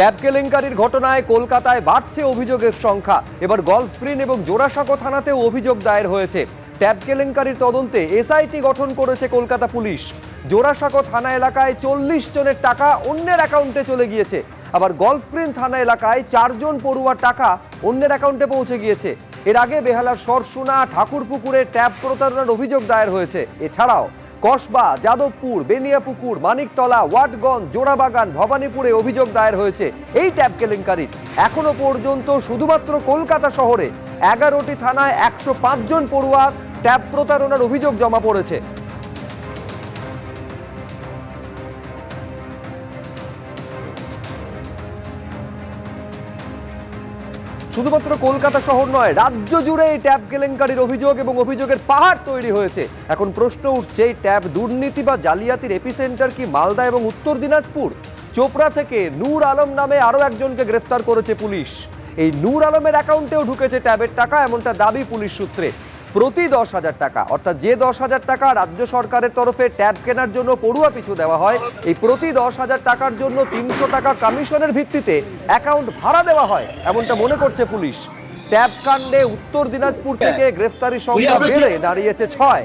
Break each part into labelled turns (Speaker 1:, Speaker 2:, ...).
Speaker 1: Tab কেলেঙ্কারির ঘটনায় কলকাতায় বাড়ছে অভিযোগের সংখ্যা। এবার গল্ফগ্রিন এবং জোড়াসাঁকো থানাতেও অভিযোগ দায়ের হয়েছে। ট্যাব কেলেঙ্কারির তদন্তে এসআইটি গঠন করেছে কলকাতা পুলিশ। জোড়াসাঁকো থানা এলাকায় চল্লিশ জনের টাকা অন্যের অ্যাকাউন্টে চলে গিয়েছে। আবার গল্ফগ্রিন থানা এলাকায় চারজন পড়ুয়ার টাকা অন্যের অ্যাকাউন্টে পৌঁছে গিয়েছে। এর আগে বেহালার সরসুনা, ঠাকুরপুকুরে ট্যাব প্রতারণার অভিযোগ দায়ের হয়েছে। এছাড়াও কসবা, যাদবপুর, বেনিয়াপুকুর, মানিকতলা, ওয়াটগঞ্জ, জোড়াবাগান, ভবানীপুরে অভিযোগ দায়ের হয়েছে। এই ট্যাব কেলেঙ্কারির এখনও পর্যন্ত শুধুমাত্র কলকাতা শহরে। এগারোটি থানায় একশো জন পড়ুয়ার ট্যাব প্রতারণার অভিযোগ জমা পড়েছে। শুধুমাত্র কলকাতা শহর নয়, রাজ্য জুড়ে এই ট্যাব কেলেঙ্কারির অভিযোগ এবং অভিযোগের পাহাড় তৈরি হয়েছে। এখন প্রশ্ন উঠছে, এই ট্যাব দুর্নীতি বা জালিয়াতির এপিসেন্টার কি মালদা এবং উত্তর দিনাজপুর? চোপড়া থেকে নূর আলম নামে আরও একজনকে গ্রেফতার করেছে পুলিশ। এই নূর আলমের অ্যাকাউন্টেও ঢুকেছে ট্যাবের টাকা, এমনটা দাবি পুলিশ সূত্রে। প্রতি দশ হাজার টাকা। অর্থাৎ যে দশ হাজার টাকা রাজ্য সরকারের তরফে ট্যাব কেনার জন্য পড়ুয়া পিছু দেওয়া হয় এই প্রতি দশ হাজার টাকার জন্য তিনশো টাকা কমিশনের ভিত্তিতে অ্যাকাউন্ট ভাড়া দেওয়া হয় এমনটা মনে করছে পুলিশ। ট্যাব কাণ্ডে উত্তর দিনাজপুর থেকে গ্রেফতারি সংখ্যা বেড়ে দাঁড়িয়েছে ছয়।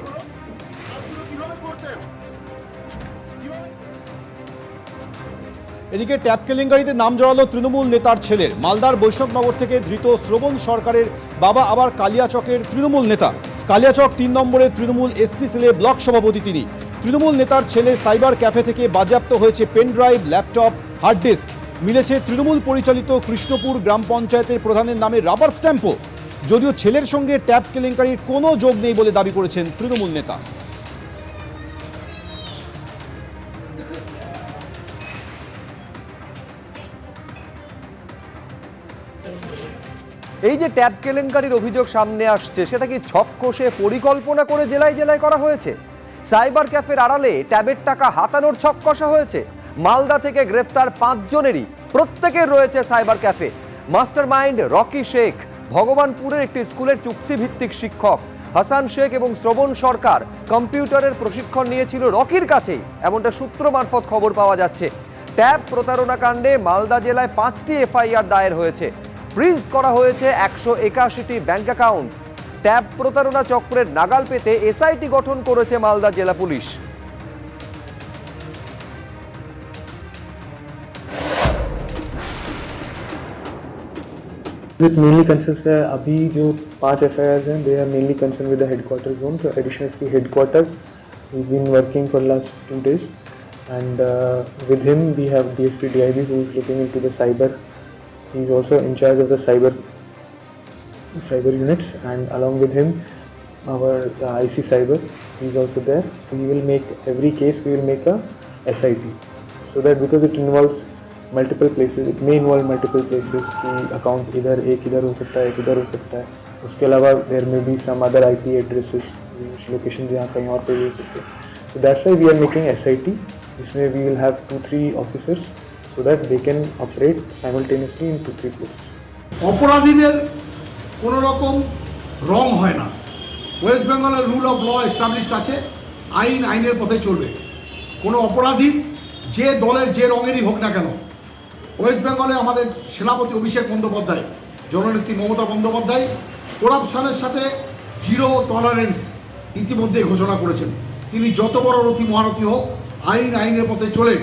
Speaker 2: এদিকে ট্যাপ কেলেঙ্কারিতে নাম জড়ালো তৃণমূল নেতার ছেলের। মালদার বৈষ্ণবনগর থেকে ধৃত শ্রবণ সরকারের বাবা আবার কালিয়াচকের তৃণমূল নেতা। কালিয়াচক তিন নম্বরে তৃণমূল এসসি সেলে ব্লক সভাপতি তিনি। তৃণমূল নেতার ছেলে সাইবার ক্যাফে থেকে বাজেয়াপ্ত হয়েছে pen drive, laptop, hard disk. মিলেছে তৃণমূল পরিচালিত কৃষ্ণপুর গ্রাম পঞ্চায়েতের প্রধানের নামে রাবার স্ট্যাম্পও। যদিও ছেলের সঙ্গে ট্যাপ কেলেঙ্কারির কোনো যোগ নেই বলে দাবি করেছেন তৃণমূল নেতা।
Speaker 1: এই যে ট্যাব কেলেঙ্কারির অভিযোগ সামনে আসছে, সেটা কি ছক কষে পরিকল্পনা করে জেলায় জেলায় করা হয়েছে? সাইবার ক্যাফের আড়ালে ট্যাবের টাকা হাতানোর ছক কষা হয়েছে। মালদা থেকে গ্রেফতার পাঁচজনেরই, প্রত্যেকের রয়েছে cyber cafe. Master mind Rocky Sheikh, ভগবানপুরের একটি স্কুলের চুক্তিভিত্তিক শিক্ষক। হাসান শেখ এবং শ্রবণ সরকার কম্পিউটারের প্রশিক্ষণ নিয়েছিল রকির কাছেই। এমনটা সূত্র মারফত খবর পাওয়া যাচ্ছে। ট্যাব প্রতারণা কাণ্ডে মালদা জেলায় পাঁচটি এফআইআর দায়ের হয়েছে। ফ্রিজ করা হয়েছে একশো একাশিটি ব্যাংক অ্যাকাউন্ট ট্যাব প্রতারণা চক্রের নাগাল পেতে এসআইটি গঠন করেছে মালদা জেলা পুলিশ
Speaker 3: It mainly consists है अभी जो पांच एफ हैं they are mainly concerned with the headquarters zone. So additional SP headquarters, he's been working for last two days, and uh, with him we have DSP DIB who is looking into the cyber. He's also in charge of the cyber cyber units, and along with him, our uh, IC cyber. He's also there. We will make every case. We will make a SIT, so that because it involves multiple places it may involve multiple places कि account इधर एक इधर हो सकता है एक इधर हो सकता है उसके अलावा देर में भी some other I P addresses location जहाँ कहीं और पे भी हो सकते हैं so that's why we are making S I T जिसमें we will have two three officers so that they can operate simultaneously in two, three places.
Speaker 4: অপরাধীদের কোনো রকম রং হয় না। ওয়েস্ট বেঙ্গলের রুল অফ ল এস্টাবলিশড আছে আইন আইনের পথে চলবে। কোনো অপরাধী যে দলের যে রঙেরই হোক না কেন ওয়েস্ট বেঙ্গলে আমাদের সেনাপতি অভিষেক বন্দ্যোপাধ্যায় জননেত্রী মমতা বন্দ্যোপাধ্যায় করাপশনের সাথে জিরো টলারেন্স ইতিমধ্যে ঘোষণা করেছেন। তিনি যত বড় রথী মহারথী হোক আইন আইনের পথে চলে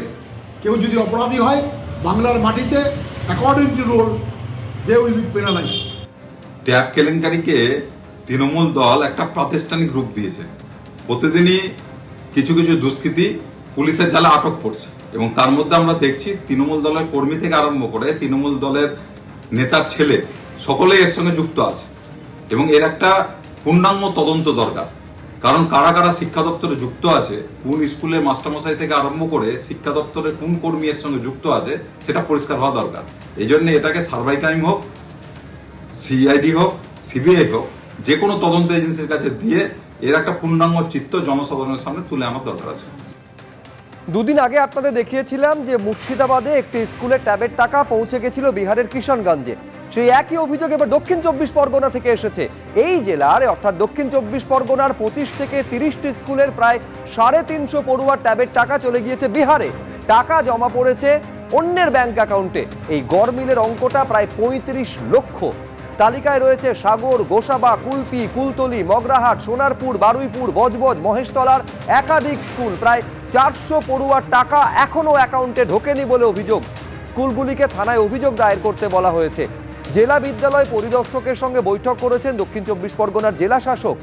Speaker 4: কেউ যদি অপরাধী হয়, বাংলার মাটিতে according to rule they will be penalise
Speaker 5: tab কেলেঙ্কারিকে Trinamool দল একটা প্রাতিষ্ঠানিক রূপ দিয়েছে। প্রতিদিনই কিছু কিছু দুষ্কৃতী পুলিশের জালে আটক পড়ছে এবং তার মধ্যে আমরা দেখছি তৃণমূল দলের কর্মী থেকে আরম্ভ করে তৃণমূল দলের নেতার ছেলে সকলেই এর সঙ্গে যুক্ত আছে এবং এর একটা পূর্ণাঙ্গ তদন্ত দরকার। কারণ কারা কারা শিক্ষা দপ্তরে যুক্ত আছে, কোন স্কুলের মাস্টারমশাই থেকে আরম্ভ করে শিক্ষা দপ্তরের কোন কর্মী এর সঙ্গে যুক্ত আছে, সেটা পরিষ্কার হওয়া দরকার। এই জন্য এটাকে সার্ভাই ক্রাইম হোক, সিআইডি হোক, সিবিআই হোক, যে কোনো তদন্ত এজেন্সির কাছে দিয়ে এর একটা পূর্ণাঙ্গ চিত্র জনসাধারণের সামনে তুলে আনার দরকার আছে।
Speaker 1: দুদিন আগে আপনাদের দেখিয়েছিলাম যে মুর্শিদাবাদে একটি স্কুলের ট্যাবের টাকা পৌঁছে গেছিল বিহারের কিষানগঞ্জে সেই একই অভিযোগ এবার দক্ষিণ চব্বিশ পরগনা থেকে এসেছে। এই জেলার, অর্থাৎ দক্ষিণ চব্বিশ পরগনার পঁচিশ থেকে তিরিশটি স্কুলের প্রায় সাড়ে তিনশো পড়ুয়ার ট্যাবের টাকা চলে গিয়েছে বিহারে। টাকা জমা পড়েছে অন্যের ব্যাংক অ্যাকাউন্টে। এই গড়মিলের অঙ্কটা প্রায় পঁয়ত্রিশ লক্ষ। তালিকায় রয়েছে সাগর, গোসাবা, কুলপি, কুলতলি, মগরাহাট, সোনারপুর, বারুইপুর, বজবজ, মহেশতলার একাধিক স্কুল প্রায় চারশো পড়ুয়ার টাকা এখনও অ্যাকাউন্টে ঢোকেনি বলে অভিযোগ। স্কুলগুলিকে থানায় অভিযোগ দায়ের করতে বলা হয়েছে। জেলা বিদ্যালয় পরিদর্শকের সঙ্গে বৈঠক করেছেন দক্ষিণ চব্বিশ পরগনার জেলা শাসক।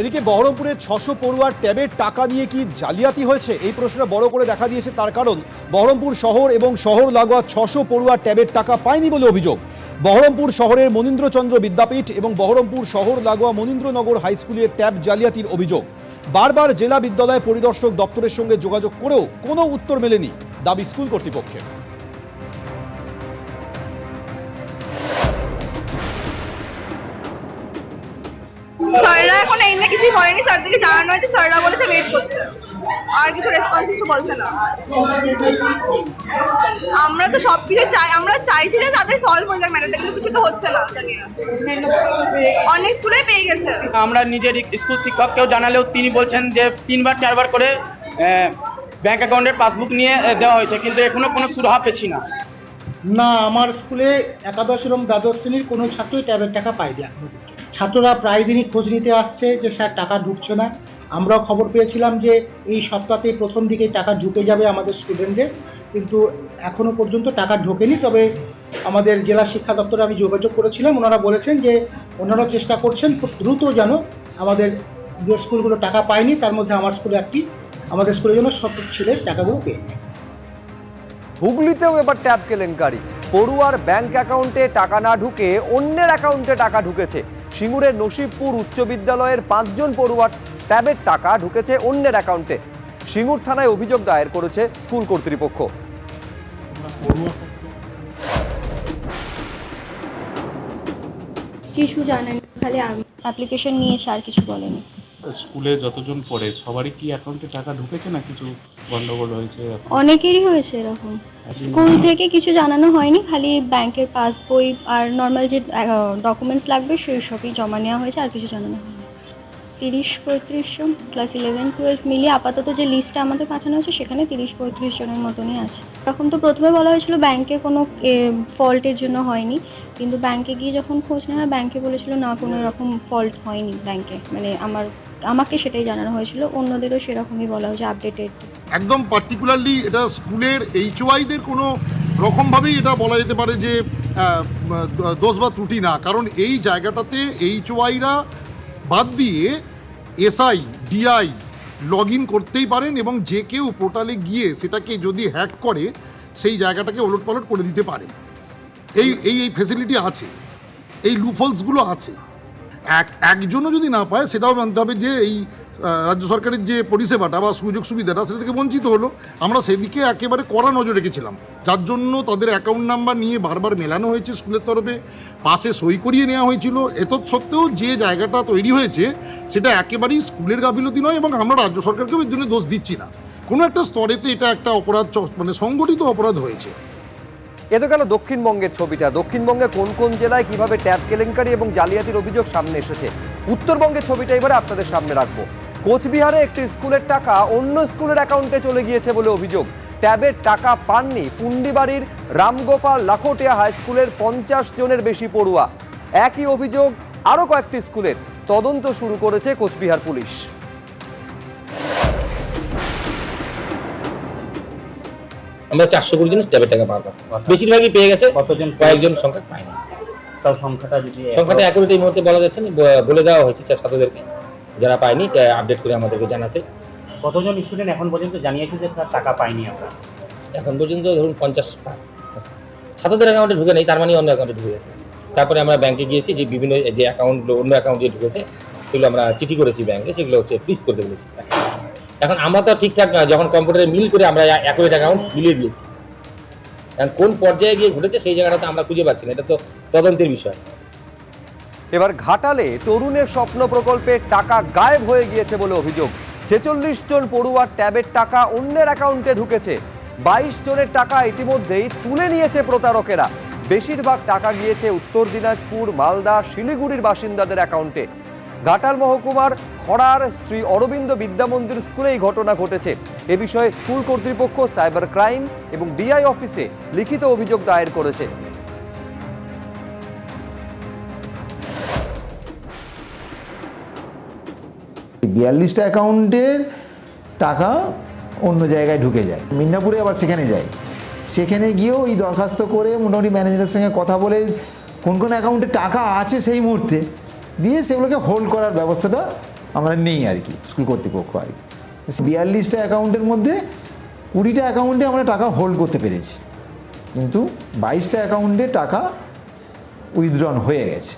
Speaker 2: এদিকে বহরমপুরে ছশো পড়ুয়ার ট্যাবের টাকা নিয়ে কি জালিয়াতি হয়েছে? এই প্রশ্নটা বড় করে দেখা দিয়েছে তার কারণ, বহরমপুর শহর এবং শহর লাগোয়া ছশো পড়ুয়ার ট্যাবের টাকা পায়নি বলে অভিযোগ। বহরমপুর শহরের মনীন্দ্রচন্দ্র বিদ্যাপীঠ এবং বহরমপুর শহর লাগোয়া মনীন্দ্রনগর হাই স্কুলের ট্যাব জালিয়াতির অভিযোগ। বারবার জেলা বিদ্যালয় পরিদর্শক দপ্তরের সঙ্গে যোগাযোগ করেও কোনো উত্তর মেলেনি দাবি স্কুল কর্তৃপক্ষের।
Speaker 6: স্যাররা এখন এই কিছুই বলেনি স্যার থেকে জানানো হয়েছে, স্যাররা বলেছে ওয়েট করতে। আর কিছু রেসপন্স কিছু বলছে না। আমরা তো সব কিছু চাই আমরা চাইছি যে তাদের সলভ হয়ে যাক ম্যাটারটা কিন্তু কিছু তো হচ্ছে না। অনেক স্কুলে পেয়ে গেছে।
Speaker 7: আমরা নিজের স্কুল শিক্ষককেও জানালেও তিনি বলছেন যে তিনবার চারবার করে ব্যাংক অ্যাকাউন্টের পাসবুক নিয়ে দেওয়া হয়েছে কিন্তু এখনও কোনো সুরাহা পেছি না।
Speaker 8: না আমার স্কুলে একাদশ এবং দ্বাদশ শ্রেণির কোনো ছাত্রই ট্যাবের টাকা পায়নি এখনও ছাত্ররা প্রায় দিনই খোঁজ নিতে আসছে যে স্যার টাকা ঢুকছে না। আমরাও খবর পেয়েছিলাম যে এই সপ্তাহতে প্রথম দিকে টাকা ঢুকে যাবে আমাদের স্টুডেন্টদের কিন্তু এখনও পর্যন্ত টাকা ঢোকেনি, তবে আমাদের জেলা শিক্ষা দপ্তরে আমি যোগাযোগ করেছিলাম। ওনারা বলেছেন যে ওনারা চেষ্টা করছেন খুব দ্রুত যেন আমাদের যে স্কুলগুলো টাকা পায়নি, তার মধ্যে আমার স্কুলে একটি, আমাদের স্কুলে যেন সব ছেলের টাকাগুলো পেয়ে যায়।
Speaker 1: হুগলিতেও এবার ট্যাব কেলেঙ্কারি পড়ুয়ার ব্যাংক অ্যাকাউন্টে টাকা না ঢুকে অন্যের অ্যাকাউন্টে টাকা ঢুকেছে। সিঙ্গুরের নসিবপুর উচ্চ বিদ্যালয়ের পাঁচজন পড়ুয়ার ট্যাবের টাকা ঢুকেছে অন্যের অ্যাকাউন্টে। সিঙ্গুর থানায় অভিযোগ দায়ের করেছে স্কুল কর্তৃপক্ষ।
Speaker 9: কিছু জানেন খালি অ্যাপ্লিকেশন নিয়েছে আর কিছু বলেনি।
Speaker 10: স্কুলে যতজন পড়ে সবারই কি অ্যাকাউন্টে টাকা ঢুকেছে না কিছু গন্ডগোল হয়েছে?
Speaker 9: অনেকেরই হয়েছে এরকম। স্কুল থেকে কিছু জানানো হয়নি খালি ব্যাংকের পাসবই আর নর্মাল যে ডকুমেন্টস লাগবে সেই সবই জমা নেওয়া হয়েছে আর কিছু জানানো হয়নি। তিরিশ পঁয়ত্রিশ জন ক্লাস ইলেভেন টুয়েলভ মিলিয়ে আপাতত যে লিস্টটা আমাদের পাঠানো হয়েছে সেখানে তিরিশ পঁয়ত্রিশ জনের মতনই আছে। তখন তো প্রথমে বলা হয়েছিল ব্যাংকে কোনো ফল্টের জন্য হয়নি। কিন্তু ব্যাংকে গিয়ে যখন খোঁজ নেওয়া হয় ব্যাংকে বলেছিল না কোনো এরকম ফল্ট হয়নি ব্যাংকে মানে আমার আমাকে সেটাই জানানো হয়েছিল। অন্যদেরও সেরকমই বলা হয়েছে আপডেটেড
Speaker 4: একদম পার্টিকুলারলি এটা স্কুলের এইচওয়াইদের কোনো রকমভাবেই এটা বলা যেতে পারে যে দোষ বা ত্রুটি না। কারণ এই জায়গাটাতে এইচওয়াইরা বাদ দিয়ে এসআই, ডিআই লগ ইন করতেই পারেন এবং যে কেউ পোর্টালে গিয়ে সেটাকে যদি হ্যাক করে, সেই জায়গাটাকে ওলট পালট করে দিতে পারে এই এই এই ফেসিলিটি আছে। এই লুফলসগুলো আছে। এক, একজনও যদি না পায়, সেটাও মানতে হবে যে এই রাজ্য সরকারের যে পরিষেবাটা বা সুযোগ সুবিধাটা, সেটা থেকে বঞ্চিত হলো। আমরা সেদিকে একেবারে কড়া নজর রেখেছিলাম। যার জন্য তাদের অ্যাকাউন্ট নাম্বার নিয়ে বারবার মেলানো হয়েছে স্কুলের তরফে। পাশে সই করিয়ে নেওয়া হয়েছিল। এত সত্ত্বেও যে জায়গাটা তৈরি হয়েছে, সেটা একেবারেই স্কুলের গাফিলতি নয় এবং আমরা রাজ্য সরকারকেও এর জন্য দোষ দিচ্ছি না। কোনো একটা স্তরেতে এটা একটা অপরাধ মানে সংগঠিত অপরাধ হয়েছে।
Speaker 1: এ তো গেল দক্ষিণবঙ্গের ছবিটা। দক্ষিণবঙ্গে কোন কোন জেলায় কীভাবে ট্যাব কেলেঙ্কারি এবং জালিয়াতির অভিযোগ সামনে এসেছে? উত্তরবঙ্গের ছবিটা এবারে আপনাদের সামনে রাখব। কোচবিহারে একটি স্কুলের টাকা অন্য স্কুলের অ্যাকাউন্টে চলে গিয়েছে বলে অভিযোগ। ট্যাবের টাকা পাননি পুন্ডিবাড়ির রামগোপাল লাখোটিয়া হাই স্কুলের পঞ্চাশ জনের বেশি পড়ুয়া। একই অভিযোগ আরও কয়েকটি স্কুলের। তদন্ত শুরু করেছে কোচবিহার পুলিশ।
Speaker 11: আমরা চারশো কুড়ি জন স্ট্যাবের টাকা পাওয়ার কথা। বেশিরভাগই পেয়ে গেছে কতজন কয়েকজন সংখ্যা পায়নি
Speaker 7: তাও সংখ্যাটা যদি
Speaker 11: সংখ্যাটা অ্যাকুরেট এই মুহূর্তে বলা যাচ্ছে না বলে দেওয়া হয়েছে ছাত্রদেরকে যারা পায়নি আপডেট করে আমাদেরকে জানাতে।
Speaker 7: কতজন স্টুডেন্ট এখন পর্যন্ত জানিয়েছে যে স্যার টাকা পাইনি আমরা?
Speaker 11: এখন পর্যন্ত ধরুন পঞ্চাশ আছে। ছাত্রদের অ্যাকাউন্টে ঢুকে নেই তার মানে অন্য অ্যাকাউন্টে ঢুকে গেছে। তারপরে আমরা ব্যাংকে গিয়েছি যে বিভিন্ন যে অ্যাকাউন্ট অন্য অ্যাকাউন্টে ঢুকেছে সেগুলো আমরা চিঠি করেছি ব্যাংকে সেগুলো হচ্ছে ফ্রিজ করতে বলেছি এখন আমরা তো ঠিকঠাক যখন কম্পিউটারে মিল করে আমরা অ্যাকুরেট অ্যাকাউন্ট মিলিয়ে দিয়েছি। এখন কোন পর্যায়ে গিয়ে ঘটেছে সেই জায়গাটা তো আমরা খুঁজে পাচ্ছি না এটা তো তদন্তের বিষয়।
Speaker 1: এবার ঘাটালে তরুণের স্বপ্ন প্রকল্পে টাকা গায়েব হয়ে গিয়েছে বলে অভিযোগ। ছেচল্লিশ জন পড়ুয়ার ট্যাবের টাকা অন্যের অ্যাকাউন্টে ঢুকেছে। বাইশ জনের টাকা ইতিমধ্যেই তুলে নিয়েছে প্রতারকেরা। বেশিরভাগ টাকা গিয়েছে উত্তর দিনাজপুর, মালদা, শিলিগুড়ির বাসিন্দাদের অ্যাকাউন্টে। ঘাটাল মহকুমার খড়ার শ্রী অরবিন্দ বিদ্যা মন্দির স্কুলে এই ঘটনা ঘটেছে। এ বিষয়ে স্কুল কর্তৃপক্ষ সাইবার ক্রাইম এবং ডিআই অফিসে লিখিত অভিযোগ দায়ের করেছে।
Speaker 12: বিয়াল্লিশটা অ্যাকাউন্টের টাকা অন্য জায়গায় ঢুকে যায়। মিদনাপুরে আবার সেখানে যায়। সেখানে গিয়েও এই দরখাস্ত করে মোটামুটি ম্যানেজারের সঙ্গে কথা বলে কোন কোন অ্যাকাউন্টে টাকা আছে সেই মুহূর্তে দিয়ে সেগুলোকে হোল্ড করার ব্যবস্থাটা আমরা নেই আর কি স্কুল কর্তৃপক্ষ আর কি। বিয়াল্লিশটা অ্যাকাউন্টের মধ্যে কুড়িটা অ্যাকাউন্টে আমরা টাকা হোল্ড করতে পেরেছি। কিন্তু বাইশটা অ্যাকাউন্টে টাকা উইথড্রন হয়ে গেছে।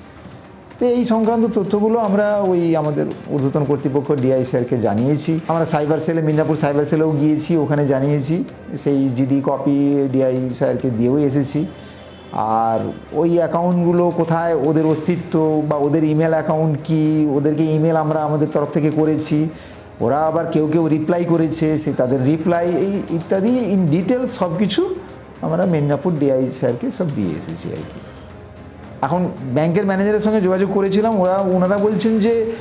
Speaker 12: তো এই সংক্রান্ত তথ্যগুলো আমরা ওই আমাদের ঊর্ধ্বতন কর্তৃপক্ষ ডিআই স্যারকে জানিয়েছি। আমরা সাইবার সেলে, মিদনাপুর সাইবার সেলেও গিয়েছি, ওখানে জানিয়েছি। সেই জিডি কপি ডিআই স্যারকে দিয়েও এসেছি। আর ওই অ্যাকাউন্টগুলো কোথায়, ওদের অস্তিত্ব বা ওদের ইমেল অ্যাকাউন্ট কি, ওদেরকে ইমেল আমরা আমাদের তরফ থেকে করেছি। ওরা আবার কেউ কেউ রিপ্লাই করেছে, সে তাদের রিপ্লাই, এই ইত্যাদি, ইন ডিটেলস সব কিছু আমরা মেদিনীপুর ডিআই স্যারকে সব দিয়ে এসেছি আর কি। এখন ব্যাংকের ম্যানেজারের সঙ্গে যোগাযোগ করেছিলাম, ওরা, ওনারা বলছেন যে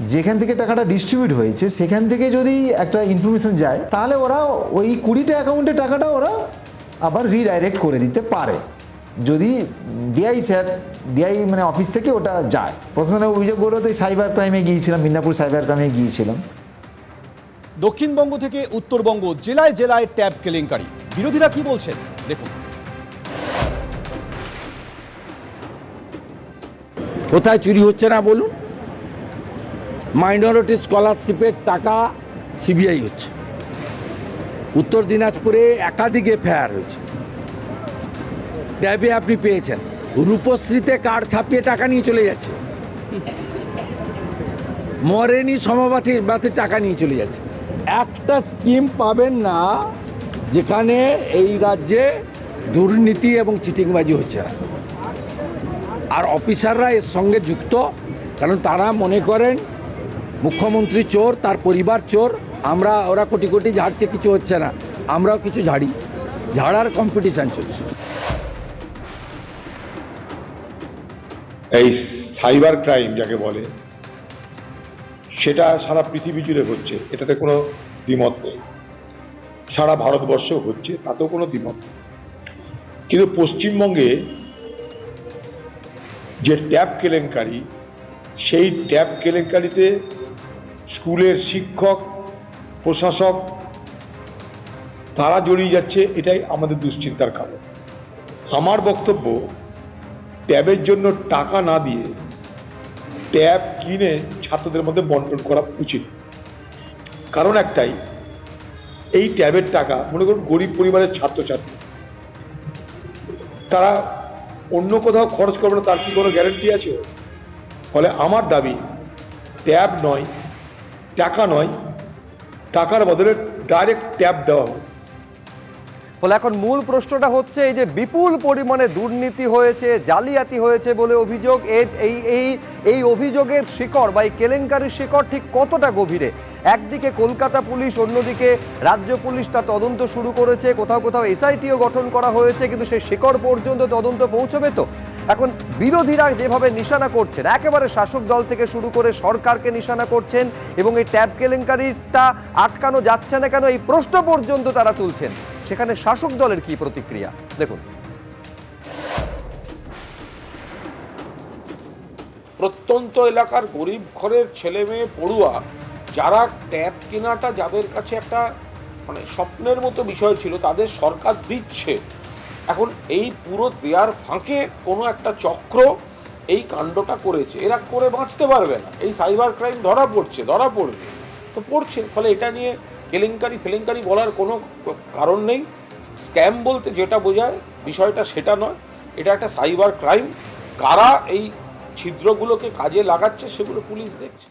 Speaker 12: যেখান থেকে টাকাটা ডিস্ট্রিবিউট হয়েছে, সেখান থেকে যদি একটা ইনফরমেশন যায়, তাহলে ওরা ওই কুড়িটা অ্যাকাউন্টে টাকাটা ওরা আবার রিডাইরেক্ট করে দিতে পারে। যদি ডিআই স্যার, ডিআই মানে অফিস থেকে ওটা যায়। প্রশাসনের অভিযোগ বলে তো সাইবার ক্রাইমে গিয়েছিলাম, মিদনাপুর সাইবার ক্রাইমে গিয়েছিলাম।
Speaker 2: দক্ষিণবঙ্গ থেকে উত্তরবঙ্গ, জেলায় জেলায় ট্যাব কেলেঙ্কারি। বিরোধীরা কি বলছেন? দেখুন।
Speaker 13: কোথায় চুরি হচ্ছে না বলুন? মাইনরিটি স্কলারশিপের টাকা সিবিআই হচ্ছে। উত্তর দিনাজপুরে একাধিক এফআইআর হয়েছে। ট্যাবে আপনি পেয়েছেন। রূপশ্রীতে কার্ড ছাপিয়ে টাকা নিয়ে চলে যাচ্ছে? মরেনি সমাবাতি বাতে টাকা নিয়ে চলে যাচ্ছে। একটা স্কিম পাবেন না যেখানে এই রাজ্যে দুর্নীতি এবং চিটিংবাজি হচ্ছে না। আর অফিসাররা এর সঙ্গে যুক্ত। কারণ তারা মনে করেন, মুখ্যমন্ত্রী চোর, তার পরিবার চোর, আমরা, ওরা কোটি কোটি ঝাড়ছে, কিছু হচ্ছে না। আমরাও কিছু ঝাড়ি। ঝাড়ার কম্পিটিশান চলছে।
Speaker 14: এই সাইবার ক্রাইম যাকে বলে, সেটা সারা পৃথিবী জুড়ে হচ্ছে এটাতে কোনো দ্বিমত নেই। সারা ভারতবর্ষেও হচ্ছে তাতেও কোনো দ্বিমত নেই। কিন্তু পশ্চিমবঙ্গে যে ট্যাব কেলেঙ্কারি, সেই ট্যাব কেলেঙ্কারিতে স্কুলের শিক্ষক, প্রশাসক, তারা জড়িয়ে যাচ্ছে, এটাই আমাদের দুশ্চিন্তার কারণ। আমার বক্তব্য, ট্যাবের জন্য টাকা না দিয়ে ট্যাব কিনে ছাত্রদের মধ্যে বন্টন করা উচিত। কারণ একটাই, এই ট্যাবের টাকা, মনে করুন গরিব পরিবারের ছাত্রছাত্রী, তারা অন্য কোথাও খরচ করবে না, তার কি কোনো গ্যারেন্টি আছে? ফলে আমার দাবি ট্যাব নয়, টাকা নয়, টাকার বদলে ডাইরেক্ট ট্যাব দেওয়া হোক।
Speaker 1: ফলে এখন মূল প্রশ্নটা হচ্ছে এই যে বিপুল পরিমাণে দুর্নীতি হয়েছে, জালিয়াতি হয়েছে বলে অভিযোগ এই এই এই অভিযোগের শিকড় বা এই কেলেঙ্কারির শিকড় ঠিক কতটা গভীরে? একদিকে কলকাতা পুলিশ, অন্যদিকে রাজ্য পুলিশ। তার তদন্ত শুরু করেছে, কোথাও কোথাও এসআইটিও গঠন করা হয়েছে, কিন্তু সেই শিকড় পর্যন্ত তদন্ত পৌঁছবে তো? এখন বিরোধীরা যেভাবে নিশানা করছেন, একেবারে শাসক দল থেকে শুরু করে সরকারকে নিশানা করছেন, এবং এই ট্যাব কেলেঙ্কারিটা আটকানো যাচ্ছে না কেন, এই প্রশ্ন পর্যন্ত তারা তুলছেন। সেখানে শাসক দলের কি প্রতিক্রিয়া? দেখুন।
Speaker 15: প্রত্যন্ত এলাকার গরিব ঘরের ছেলে মেয়ে পড়ুয়া যারা ট্যাব কেনাটা যাদের কাছে একটা মানে স্বপ্নের মতো বিষয় ছিল, তাদের সরকার দিচ্ছে। এখন এই পুরো দেয়ার ফাঁকে কোনো একটা চক্র এই কাণ্ডটা করেছে। এরা করে বাঁচতে পারবে না। এই সাইবার ক্রাইম ধরা পড়ছে, ধরা পড়বে। তো পড়ছে, ফলে এটা নিয়ে কেলেঙ্কারি, ফেলেঙ্কারি বলার কোনো কারণ নেই। স্ক্যাম বলতে যেটা বোঝায়, বিষয়টা সেটা নয়। এটা একটা সাইবার ক্রাইম। কারা এই ছিদ্রগুলোকে কাজে লাগাচ্ছে, সেগুলো পুলিশ দেখছে।